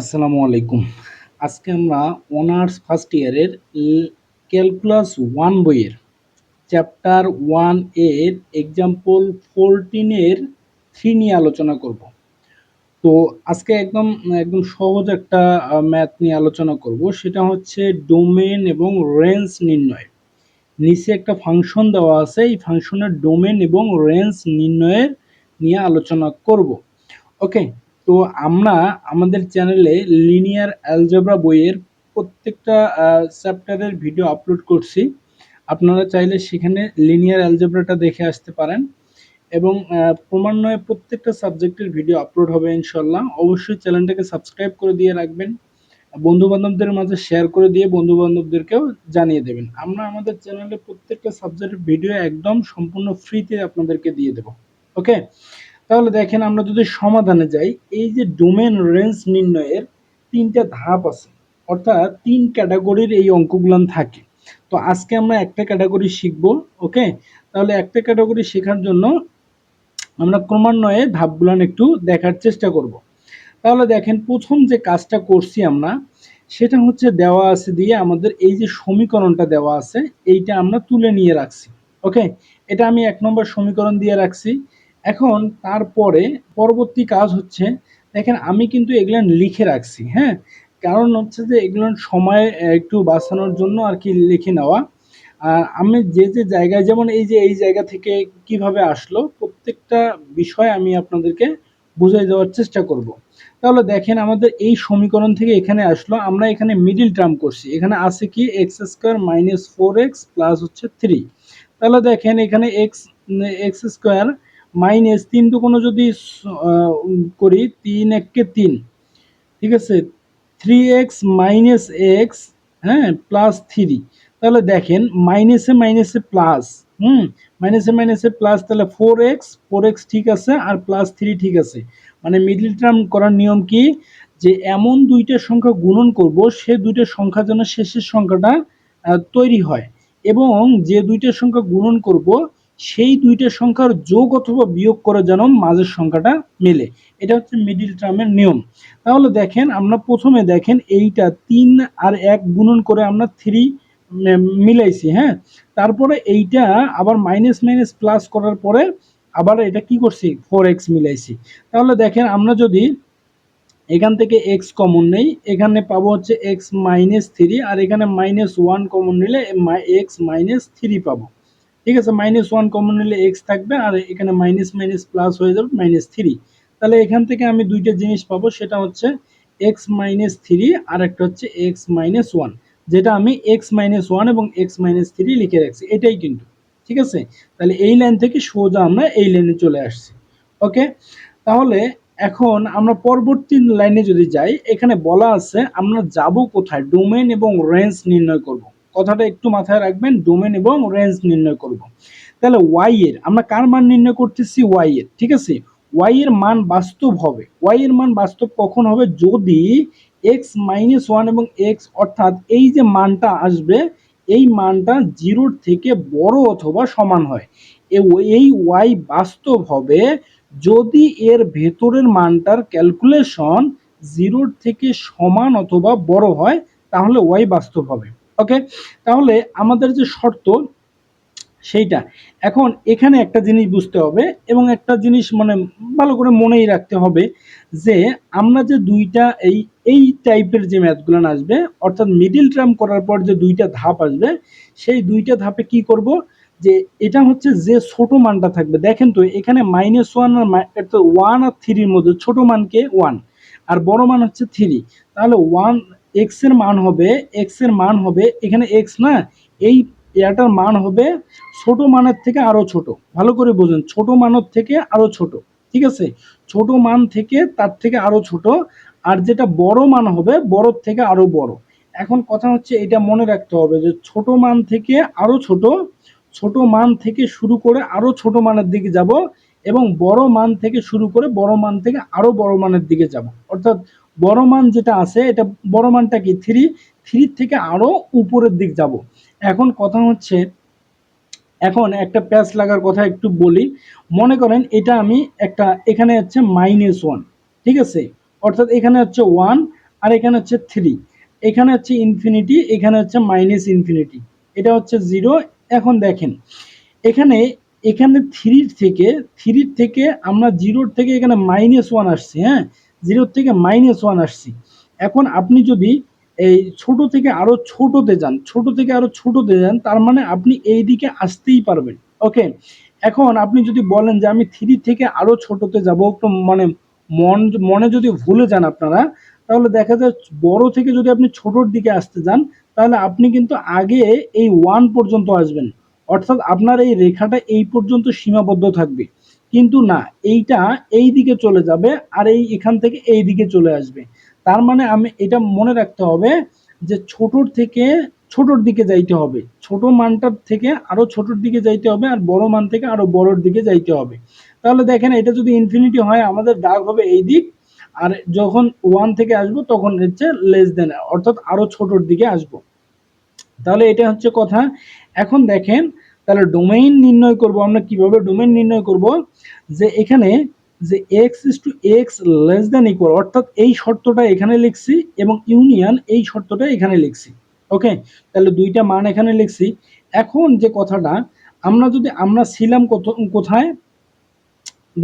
আসসালামু আলাইকুম। আজকে আমরা অনার্স ফার্স্ট ইয়ারের ক্যালকুলাস ওয়ান বইয়ের চ্যাপ্টার ওয়ানের এক্সাম্পল ফোরটিনের থ্রি নিয়ে আলোচনা করব। তো আজকে একদম একদম সহজ একটা ম্যাথ নিয়ে আলোচনা করব। সেটা হচ্ছে ডোমেন এবং রেঞ্জ নির্ণয়। নিচে একটা ফাংশন দেওয়া আছে, এই ফাংশনের ডোমেন এবং রেঞ্জ নির্ণয়ের নিয়ে আলোচনা করব। ওকে তো আমরা আমাদের চ্যানেলে লিনিয়ার অ্যালজেব্রা বইয়ের প্রত্যেকটা চ্যাপ্টারের ভিডিও আপলোড করছি। আপনারা চাইলে সেখানে লিনিয়ার অ্যালজেব্রাটা দেখে আসতে পারেন এবং ক্রমান্বয়ে প্রত্যেকটা সাবজেক্টের ভিডিও আপলোড হবে ইনশাল্লাহ অবশ্যই চ্যানেলটাকে সাবস্ক্রাইব করে দিয়ে রাখবেন। বন্ধু বান্ধবদের মাঝে শেয়ার করে দিয়ে বন্ধু বান্ধবদেরকেও জানিয়ে দেবেন। আমরা আমাদের চ্যানেলে প্রত্যেকটা সাবজেক্টের ভিডিও একদম সম্পূর্ণ ফ্রিতে আপনাদেরকে দিয়ে দেব। ওকে তাহলে দেখেন আমরা যদি সমাধানে যাই, এই যে ডোমেন রেঞ্জ নির্ণয়ের তিনটা ধাপ আছে, অর্থাৎ তিন ক্যাটাগরির এই অঙ্কগুলান থাকে। তো আজকে আমরা একটা ক্যাটাগরি শিখব, ওকে? তাহলে একটা ক্যাটাগরি শেখার জন্য আমরা ক্রমান্বয়ে ধাপগুলান একটু দেখার চেষ্টা করব। তাহলে দেখেন, প্রথম যে কাজটা করছি আমরা, সেটা হচ্ছে দেওয়া আছে দিয়ে আমাদের এই যে সমীকরণটা দেওয়া আছে, এইটা আমরা তুলে নিয়ে রাখছি, ওকে? এটা আমি এক নম্বর সমীকরণ দিয়ে রাখছি। এখন তারপরে পরবর্তী কাজ হচ্ছে, দেখেন আমি কিন্তু এগুলো লিখে রাখছি হ্যাঁ? কারণ হচ্ছে যে এগুলো সময় একটু বাঁচানোর জন্য আর কি লিখে নেওয়া। আর আমি যে যে জায়গায়, যেমন এই যে, এই জায়গা থেকে কীভাবে আসলো, প্রত্যেকটা বিষয় আমি আপনাদেরকে বুঝাই দেওয়ার চেষ্টা করব। তাহলে দেখেন আমাদের এই সমীকরণ থেকে এখানে আসলো, আমরা এখানে মিডিল টার্ম করছি। এখানে আছে কি x square minus four x plus হচ্ছে থ্রি তাহলে দেখেন এখানে এক্স এক্স স্কোয়ার মাইনাস তিন কোনো যদি করি তিন এককে তিন, ঠিক আছে? থ্রি এক্স মাইনাস এক্স হ্যাঁ প্লাস থ্রি তাহলে দেখেন মাইনাসে মাইনাসে প্লাস হুম? মাইনাসে মাইনাসে প্লাস তাহলে ফোর এক্স ফোর এক্স ঠিক আছে, আর প্লাস থ্রি ঠিক আছে। মানে মিডল টার্ম করার নিয়ম কি? যে এমন দুইটা সংখ্যা গুণন করব, সে দুইটা সংখ্যা যেন শেষের সংখ্যাটা তৈরি হয়। এবং যে দুইটা সংখ্যা গুণন করব সেই দুইটা সংখ্যার যোগ অথবা বিয়োগ করে যেন মাঝের সংখ্যাটা মেলে। এটা হচ্ছে মিডিল টার্মের নিয়ম। তাহলে দেখেন, আমরা প্রথমে দেখেন এইটা তিন আর এক গুণন করে আমরা থ্রি মিলাইছি হ্যাঁ? তারপরে এইটা আবার মাইনাস মাইনাস প্লাস করার পরে আবার এটা কি করছি? ফোর এক্স মিলাইছি। তাহলে দেখেন, আমরা যদি এখান থেকে এক্স কমন নেই, এখানে পাবো হচ্ছে এক্স মাইনাস থ্রি আর এখানে মাইনাস ওয়ান কমন নিলে এক্স মাইনাস থ্রি পাবো। ঠিক আছে মাইনাস ওয়ান কমন নিলে এক্স থাকবে আর এখানে মাইনাস মাইনাস প্লাস হয়ে যাবে মাইনাস থ্রি তাহলে এখান থেকে আমি দুইটা জিনিস পাবো, সেটা হচ্ছে এক্স মাইনাস থ্রি আর একটা হচ্ছে এক্স মাইনাস ওয়ান যেটা আমি এক্স মাইনাস ওয়ান এবং এক্স মাইনাস থ্রি লিখে রাখছি, এটাই কিন্তু, ঠিক আছে? তাহলে এই লাইন থেকে সোজা আমরা এই লাইনে চলে আসছি ওকে তাহলে এখন আমরা পরবর্তী লাইনে যদি যাই, এখানে বলা আছে আমরা যাব কোথায়? ডোমেন এবং রেঞ্জ নির্ণয় করব। কথাটা একটু মাথায় রাখবেন ডোমেন এবং রেঞ্জ নির্ণয় করব। তাহলে ওয়াই এর, আমরা কার মান নির্ণয় করতেছি? ওয়াই এর, ঠিক আছে? ওয়াই এর মান বাস্তব হবে। ওয়াই এর মান বাস্তব কখন হবে? যদি এক্স মাইনাস ওয়ান এবং এক্স অর্থাৎ এই যে মানটা আসবে, এই মানটা জিরোর থেকে বড় অথবা সমান হয়। এই ওয়াই বাস্তব হবে যদি এর ভেতরের মানটার ক্যালকুলেশন জিরোর থেকে সমান অথবা বড় হয়, তাহলে ওয়াই বাস্তব হবে। ওকে তাহলে আমাদের যে শর্ত, সেইটা। এখন এখানে একটা জিনিস বুঝতে হবে এবং একটা জিনিস মানে ভালো করে মনেই রাখতে হবে যে আমরা যে দুইটা এই এই টাইপের যে ম্যাথগুলো আসবে, অর্থাৎ মিডিল টার্ম করার পর যে দুইটা ধাপ আসবে, সেই দুইটা ধাপে কি করব? যে এটা হচ্ছে যে ছোট মানটা থাকবে। দেখেন তো, এখানে মাইনাস ওয়ান আর ওয়ান আর থ্রির মধ্যে ছোট মানকে ওয়ান আর বড় মান হচ্ছে থ্রি তাহলে ওয়ান এক্সের মান হবে এক্সের মান হবে, এখানে এক্স না, এই এটার মান হবে ছোট মানের থেকে আরও ছোট। ভালো করে বোঝেন, ছোট মানের থেকে আরও ছোট, ঠিক আছে? ছোট মান থেকে তার থেকে আরও ছোট, আর যেটা বড় মান হবে বড় থেকে আরও বড়। এখন কথা হচ্ছে, এটা মনে রাখতে হবে যে ছোট মান থেকে আরও ছোট ছোট মান থেকে শুরু করে আরও ছোট মানের দিকে যাব এবং বড় মান থেকে শুরু করে বড় মান থেকে আরও বড় মানের দিকে যাব। অর্থাৎ বড় মান যেটা আছে, এটা বড় মানটা কি? থ্রি থ্রি থেকে আরও উপরের দিক যাব। এখন কথা হচ্ছে, এখন একটা প্যাচ লাগার কথা একটু বলি। মনে করেন এটা আমি একটা, এখানে হচ্ছে মাইনাস ওয়ান ঠিক আছে? অর্থাৎ এখানে হচ্ছে ওয়ান আর এখানে হচ্ছে থ্রি এখানে হচ্ছে ইনফিনিটি এখানে হচ্ছে মাইনাস ইনফিনিটি এটা হচ্ছে জিরো এখন দেখেন, এখানে এখানে থ্রির থেকে থ্রির থেকে আমরা জিরোর থেকে এখানে মাইনাস ওয়ান আসছি হ্যাঁ? জিরোর থেকে মাইনাস ওয়ান আসছি। এখন আপনি যদি এই ছোট থেকে আরও ছোটতে যান, ছোট থেকে আরও ছোটতে যান, তার মানে আপনি এই দিকে আসতেই পারবেন ওকে এখন আপনি যদি বলেন যে আমি থ্রি থেকে আরও ছোটতে যাব, একটু মানে মন, মনে যদি ভুলে যান আপনারা, তাহলে দেখা যায় বড় থেকে যদি আপনি ছোটর দিকে আসতে যান, তাহলে আপনি কিন্তু আগে এই ওয়ান পর্যন্ত আসবেন। অর্থাৎ আপনার এই রেখাটা এই পর্যন্ত সীমাবদ্ধ থাকবে। কিন্তু না, এইটা এই দিকে চলে যাবে আর এই এখান থেকে এই দিকে চলে আসবে। তার মানে আমি এটা মনে রাখতে হবে যে ছোটর থেকে ছোটর দিকে যাইতে হবে। ছোট মানটার থেকে আরও ছোটর দিকে যাইতে হবে আর বড় মান থেকে আরও বড়র দিকে যাইতে হবে। তাহলে দেখেন এটা যদি ইনফিনিটি হয়, আমাদের দাগ হবে এই দিক আর যখন ওয়ান থেকে আসব, তখন হচ্ছে লেস দেন অর্থাৎ আরও ছোটর দিকে আসব। তাহলে এটা হচ্ছে কথা। এখন দেখেন, তাহলে ডোমেইন নির্ণয় করব আমরা কীভাবে? ডোমেইন নির্ণয় করব যে এখানে যে x is two x less than equal অর্থাৎ এই শর্তটা এখানে লিখছি এবং ইউনিয়ন এই শর্তটা এখানে লিখছি। ওকে তাহলে দুইটা মান এখানে লিখছি। এখন যে কথাটা, আমরা যদি, আমরা ছিলাম কত কোথায়?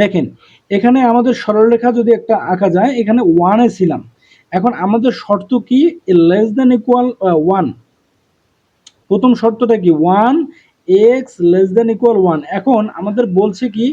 দেখেন, এখানে আমাদের সরলরেখা যদি একটা আঁকা যায়, এখানে ওয়ানে ছিলাম। এখন আমাদের শর্ত কি? লেস দেন ইকুয়াল ওয়ান প্রথম শর্তটা কি? One x less than equal one এখন আমাদের বলছে কি,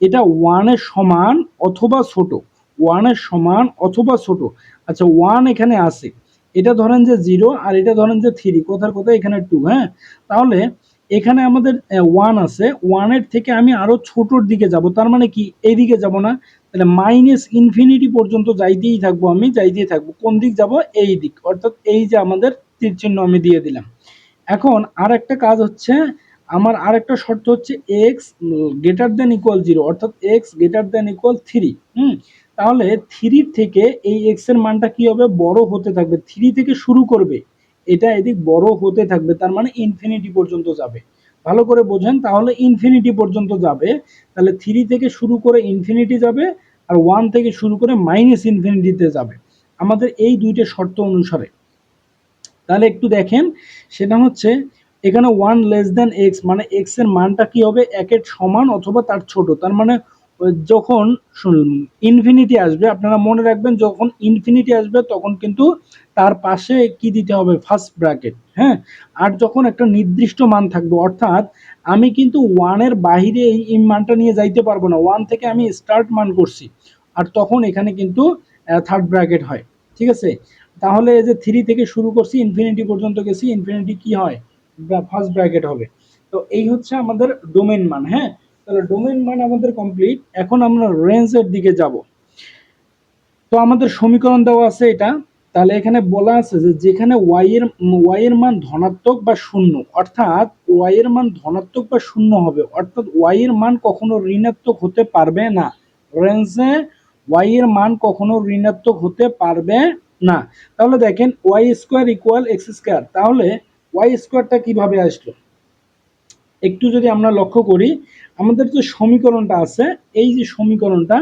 এটা ওয়ানের সমান অথবা ছোট। ওয়ানের সমান অথবা ছোট। আচ্ছা ওয়ান এখানে আছে। এটা ধরেন যে জিরো আর এটা ধরেন যে থ্রি কোথার কোথায় এখানে টু হ্যাঁ? তাহলে এখানে আমাদের ওয়ান আছে। ওয়ানের থেকে আমি আরও ছোটোর দিকে যাব। তার মানে কি? এই দিকে যাব না। তাহলে মাইনাস ইনফিনিটি পর্যন্ত যাইতেই থাকব আমি, যাইতেই থাকব। কোন দিক যাব? এই দিক। অর্থাৎ এই যে আমাদের তীর চিহ্ন আমি দিয়ে দিলাম। এখন আর একটা কাজ হচ্ছে, আমার আর একটা শর্ত হচ্ছে x greater than equal zero অর্থাৎ x greater than equal three হুম? তাহলে থ্রির থেকে এই এক্সের মানটা কি হবে? বড় হতে থাকবে। থ্রি থেকে শুরু করবে। এটা এদিক বড় হতে থাকবে, তার মানে ইনফিনিটি পর্যন্ত যাবে। ভালো করে বোঝেন, তাহলে ইনফিনিটি পর্যন্ত যাবে। তাহলে থ্রি থেকে শুরু করে ইনফিনিটি যাবে, আর ওয়ান থেকে শুরু করে মাইনাস ইনফিনিটিতে যাবে। আমাদের এই দুইটা শর্ত অনুসারে। তাহলে একটু দেখেন, সেটা হচ্ছে এখানে ওয়ান লেস দেন এক্স মানে এক্সের মানটা কি হবে? একের সমান অথবা তার ছোট। তার মানে যখন ইনফিনিটি আসবে, আপনারা মনে রাখবেন, যখন ইনফিনিটি আসবে, তখন কিন্তু তার পাশে কি দিতে হবে? ফার্স্ট ব্র্যাকেট হ্যাঁ? আর যখন একটা নির্দিষ্ট মান থাকবে, অর্থাৎ আমি কিন্তু ওয়ানের বাহিরে এই মানটা নিয়ে যাইতে পারব না। ওয়ান থেকে আমি স্টার্ট মান করছি। আর তখন এখানে কিন্তু থার্ড ব্র্যাকেট হয়। ঠিক আছে? তাহলে এই যে থ্রি থেকে শুরু করছি ইনফিনিটি পর্যন্ত গেছি ইনফিনিটি কি হয়? ফার্স্ট ব্র্যাকেট হবে। তো এই হচ্ছে আমাদের ডোমেন মান হ্যাঁ? তাহলে ডোমেন মান আমাদের কমপ্লিট এখন আমরা রেঞ্জের দিকে যাব। তো আমাদের সমীকরণ দেওয়া আছে এটা। তাহলে এখানে বলা আছে যে যেখানে ওয়াই এর ওয়াই এর মান ধনাত্মক বা শূন্য, অর্থাৎ ওয়াই এর মান ধনাত্মক বা শূন্য হবে, অর্থাৎ ওয়াই এর মান কখনো ঋণাত্মক হতে পারবে না। রেঞ্জে ওয়াই এর মান কখনো ঋণাত্মক হতে পারবে না, তাহলে দেখেন y square equal x square তাহলে ওয়াই স্কোয়ারটা কীভাবে আসলো? একটু যদি আমরা লক্ষ্য করি, আমাদের যে সমীকরণটা আছে, এই যে সমীকরণটা,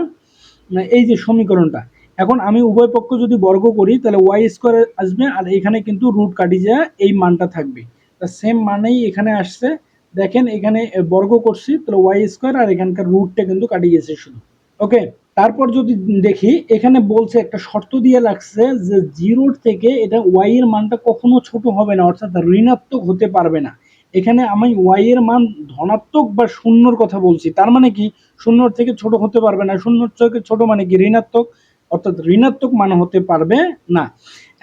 এই যে সমীকরণটা, এখন আমি উভয় পক্ষ যদি বর্গ করি, তাহলে ওয়াই স্কোয়ার আসবে আর এখানে কিন্তু রুট কাটি যায় এই মানটা থাকবে। তা সেম মানেই এখানে আসছে। দেখেন এখানে বর্গ করছি, তাহলে ওয়াই স্কোয়ার আর এখানকার রুটটা কিন্তু কাটি গেছে শুধু। ওকে তারপর যদি দেখি, এখানে বলছে একটা শর্ত দিয়ে লাগছে যে জিরোর থেকে এটা ওয়াই এর মানটা কখনো ছোট হবে না, অর্থাৎ ঋণাত্মক হতে পারবে না। এখানে আমি ওয়াই এর মান ধনাত্মক বা শূন্যর কথা বলছি, তার মানে কি? শূন্যর থেকে ছোট হতে পারবে না, শূন্যর থেকে ছোট মানে কি? ঋণাত্মক, অর্থাৎ ঋণাত্মক মান হতে পারবে না।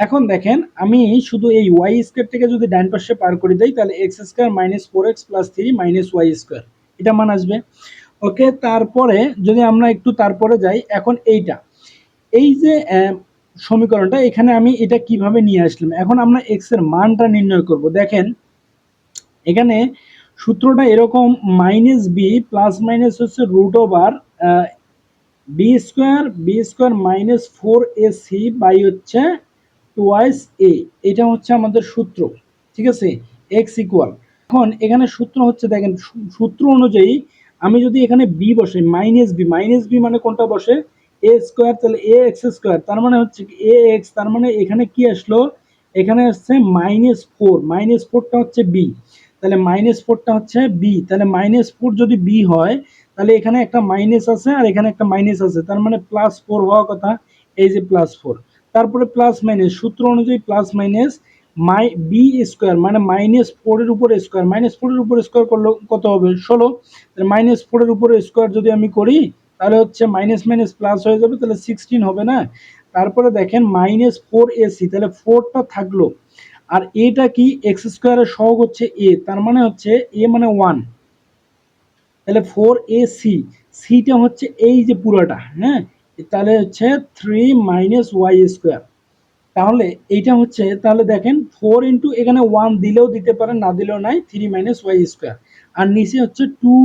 এখন দেখেন, আমি শুধু এই ওয়াই স্কোয়ার থেকে যদি ডাইন পাশে পার করে দেই, তাহলে x square minus four x plus three minus y square এটা মান আসবে। ওকে, তারপরে যদি আমরা একটু তারপরে যাই, এখন এইটা। এই যে সমীকরণটা, এখানে আমি এটা কীভাবে নিয়ে আসলাম? এখন আমরা এক্সের মানটা নির্ণয় করব। দেখেন, এখানে সূত্রটা এরকম মাইনাস বি প্লাস মাইনাস হচ্ছে root over B square B square minus four A C by হচ্ছে টুয়াইস এ এটা হচ্ছে আমাদের সূত্র, ঠিক আছে? এক্স ইকুয়াল এখন এখানে সূত্র হচ্ছে, দেখেন সূত্র অনুযায়ী আমি যদি এখানে বি বসে মাইনাস বি মাইনাস বি মানে কোনটা বসে? এ স্কোয়ার তাহলে এ এক্স স্কোয়ার তার মানে হচ্ছে এ এক্স তার মানে এখানে কি আসলো? এখানে আসছে মাইনাস ফোর মাইনাস ফোরটা হচ্ছে বি তাহলে মাইনাস ফোরটা হচ্ছে বি তাহলে মাইনাস ফোর যদি বি হয়, তাহলে এখানে একটা মাইনাস আছে আর এখানে একটা মাইনাস আছে, তার মানে প্লাস ফোর হওয়ার কথা, এই যে প্লাস ফোর তারপরে প্লাস মাইনাস সূত্র অনুযায়ী plus minus my b square মানে মাইনাস ফোরের উপরে স্কোয়ার, মাইনাস ফোরের উপরে স্কোয়ার করলে কত হবে? ষোলো। তাহলে মাইনাস ফোরের উপরে স্কোয়ার যদি আমি করি, তাহলে হচ্ছে মাইনাস মাইনাস প্লাস হয়ে যাবে, তাহলে সিক্সটিন হবে না? তারপরে দেখেন মাইনাস ফোর এসি তাহলে ফোরটা থাকল। আর এটা কি এক্স স্কোয়ারের সহগ হচ্ছে এ তার মানে হচ্ছে এ মানে ওয়ান তাহলে ফোর এ সি সিটা হচ্ছে এই যে পুরোটা হ্যাঁ? তাহলে হচ্ছে থ্রি মাইনাস ওয়াই স্কোয়ার তাহলে এইটা হচ্ছে, তাহলে দেখেন ফোর ইন্টু এখানে ওয়ান দিলেও দিতে পারেন, না দিলেও নাই থ্রি মাইনাস ওয়াই স্কোয়ার আর নিচে হচ্ছে টু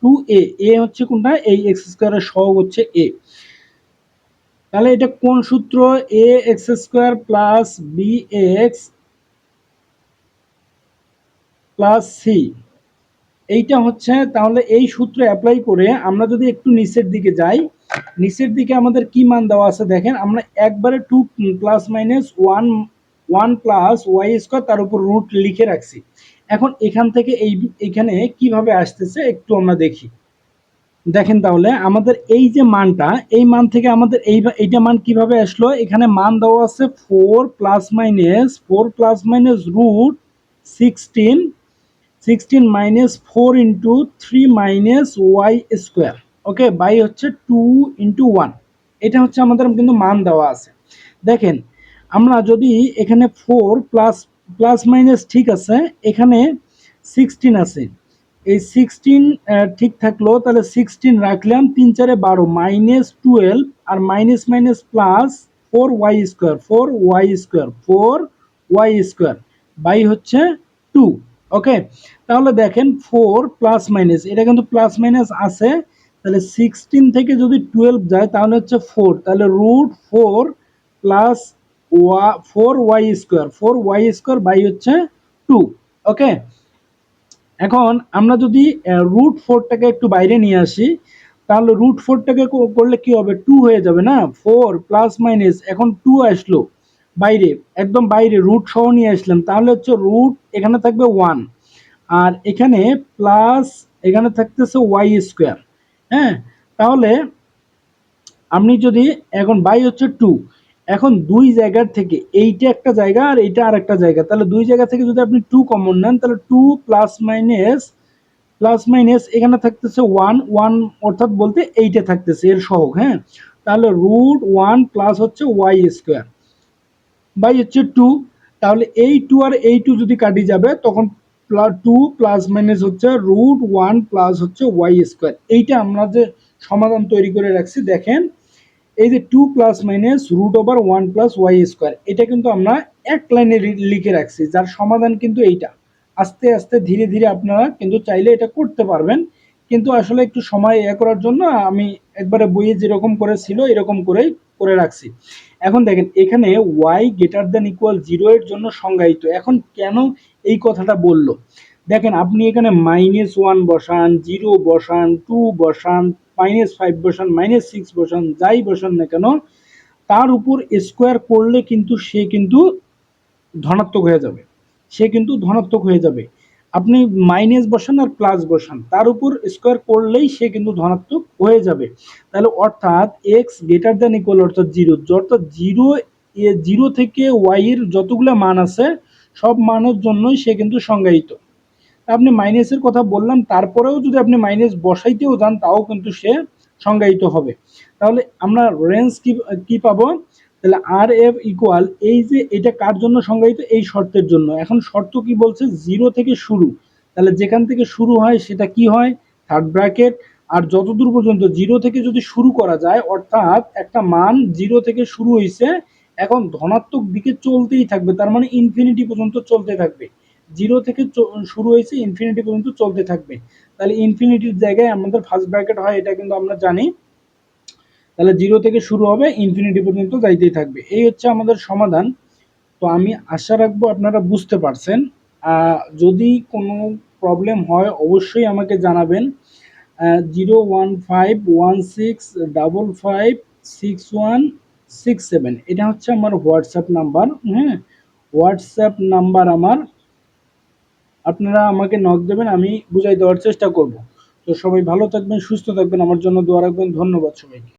টু এ এ হচ্ছে কোনটা? এই এক্স স্কোয়ারের সহগ হচ্ছে এ তাহলে এটা কোন সূত্র? A x square plus b x plus c এইটা হচ্ছে, তাহলে এই সূত্র অ্যাপ্লাই করে আমরা যদি একটু নিচের দিকে যাই, নিচের দিকে আমাদের কি মান দেওয়া আছে দেখেন, আমরা একবারে two plus minus one one plus y square তার উপর রুট লিখে রাখছি। এখন এখান থেকে এই, এখানে কীভাবে আসতেছে একটু আমরা দেখি। দেখেন তাহলে, আমাদের এই যে মানটা, এই মান থেকে আমাদের এই, এইটা মান কীভাবে আসলো? এখানে মান দেওয়া আছে four plus minus four plus minus root sixteen sixteen minus four into three minus y square okay by হচ্ছে টু ইন্টু ওয়ান এটা হচ্ছে আমাদের কিন্তু মান দেওয়া আছে। দেখেন, আমরা যদি এখানে ফোর প্লাস প্লাস মাইনাস ঠিক আছে, এখানে সিক্সটিন আছে। এই সিক্সটিন ঠিক থাকল, তাহলে সিক্সটিন রাখলাম, তিন চারে বারো minus twelve R minus minus plus four y square four y square four y square by হচ্ছে টু ওকে তাহলে দেখেন ফোর প্লাস মাইনাস এটা কিন্তু প্লাস মাইনাস আছে। তাহলে সিক্সটিন থেকে যদি টুয়েলভ যায়, তাহলে হচ্ছে ফোর তাহলে root four plus y four y square four y square by হচ্ছে টু ওকে এখন আমরা যদি রুট ফোরটাকে একটু বাইরে নিয়ে আসি, তাহলে রুট ফোরটাকে করলে কি হবে? টু হয়ে যাবে না? ফোর প্লাস মাইনাস এখন টু আসলো। বাইরে, একদম বাইরে রুট সহ নিয়ে আসলাম। তাহলে হচ্ছে রুট এখানে থাকবে ওয়ান আর এখানে প্লাস এখানে থাকতেছে ওয়াই স্কোয়ার হ্যাঁ? তাহলে আপনি যদি এখন বাই হচ্ছে টু এখন দুই জায়গার থেকে এইটা একটা জায়গা আর এইটা আর একটা জায়গা। তাহলে দুই জায়গা থেকে যদি আপনি টু কমন নেন, তাহলে two plus minus plus minus এখানে থাকতেছে ওয়ান ওয়ান অর্থাৎ বলতে এইটা থাকতেছে, এর সহগ। হ্যাঁ? তাহলে রুট ওয়ান প্লাস হচ্ছে ওয়াই স্কোয়ার বাই হচ্ছে টু তাহলে এই টু আর এই টু যদি কাটি যাবে, তখন টু প্লাস মাইনাস হচ্ছে রুট ওয়ান প্লাস হচ্ছে ওয়াই স্কোয়ার এইটা আমরা যে সমাধান তৈরি করে রাখছি, দেখেন, এই যে two plus minus root over one plus y square এটা কিন্তু আমরা এক লাইনে লিখে রাখছি, যার সমাধান কিন্তু এইটা। আস্তে আস্তে, ধীরে ধীরে আপনারা কিন্তু চাইলে এটা করতে পারবেন। কিন্তু আসলে একটু সময় এ করার জন্য আমি একবারে বইয়ে যেরকম করে ছিল এরকম করেই করে রাখছি। এখন দেখেন, এখানে y greater than equal zero এর জন্য সংজ্ঞায়িত। এখন কেন এই কথাটা বলল? দেখেন, আপনি এখানে মাইনাস ওয়ান বসান জিরো বসান টু বসান মাইনাস ফাইভ বসান মাইনাস সিক্স বসান, যাই বসান না কেন, তার উপর স্কোয়ার করলে কিন্তু সে কিন্তু ধনাত্মক হয়ে যাবে। সে কিন্তু ধনাত্মক হয়ে যাবে। আপনি মাইনাস বসান আর প্লাস বসান, তার উপর স্কোয়ার করলেই সে কিন্তু ধনাত্মক হয়ে যাবে। তাহলে অর্থাৎ এক্স গ্রেটার দেন ইকুয়াল অর্থাৎ জিরো অর্থাৎ জিরো জিরো থেকে ওয়াই এর যতগুলো মান আছে, সব মানের জন্যই সে কিন্তু সংজ্ঞায়িত। আপনি মাইনাসের কথা বললাম, তারপরেও যদি আপনি মাইনাস বসাইতেও যান, তাও কিন্তু সে সংজ্ঞায়িত হবে। তাহলে আমরা রেঞ্জ কি কি পাবো? তাহলে আর এফ ইকুয়াল এই যে এটা কার জন্য সংজ্ঞায়িত? এই শর্তের জন্য। এখন শর্ত কি বলছে? জিরো থেকে শুরু। তাহলে যেখান থেকে শুরু হয়, সেটা কি হয়? থার্ড ব্র্যাকেট আর যতদূর পর্যন্ত জিরো থেকে যদি শুরু করা যায়, অর্থাৎ একটা মান জিরো থেকে শুরু হয়েছে এখন ধনাত্মক দিকে চলতেই থাকবে। তার মানে ইনফিনিটি পর্যন্ত চলতে থাকবে। জিরো থেকে শুরু হয়েছে ইনফিনিটি পর্যন্ত চলতে থাকবে। তাহলে ইনফিনিটির জায়গায় আমাদের ফার্স্ট ব্র্যাকেট হয়, এটা কিন্তু আমরা জানি। তাহলে জিরো থেকে শুরু হবে ইনফিনিটি পর্যন্ত যাইতেই থাকবে। এই হচ্ছে আমাদের সমাধান। তো আমি আশা রাখব আপনারা বুঝতে পারছেন। যদি কোনো প্রবলেম হয়, অবশ্যই আমাকে জানাবেন। Zero one five one six double five six one six seven এটা হচ্ছে আমার হোয়াটসঅ্যাপ নাম্বার হ্যাঁ হোয়াটসঅ্যাপ নাম্বার আমার। আপনারা আমাকে নক দেবেন, আমি বুঝাই দেওয়ার চেষ্টা করব। তো সবাই ভালো থাকবেন, সুস্থ থাকবেন, আমার জন্য দোয়া রাখবেন। ধন্যবাদ সবাইকে।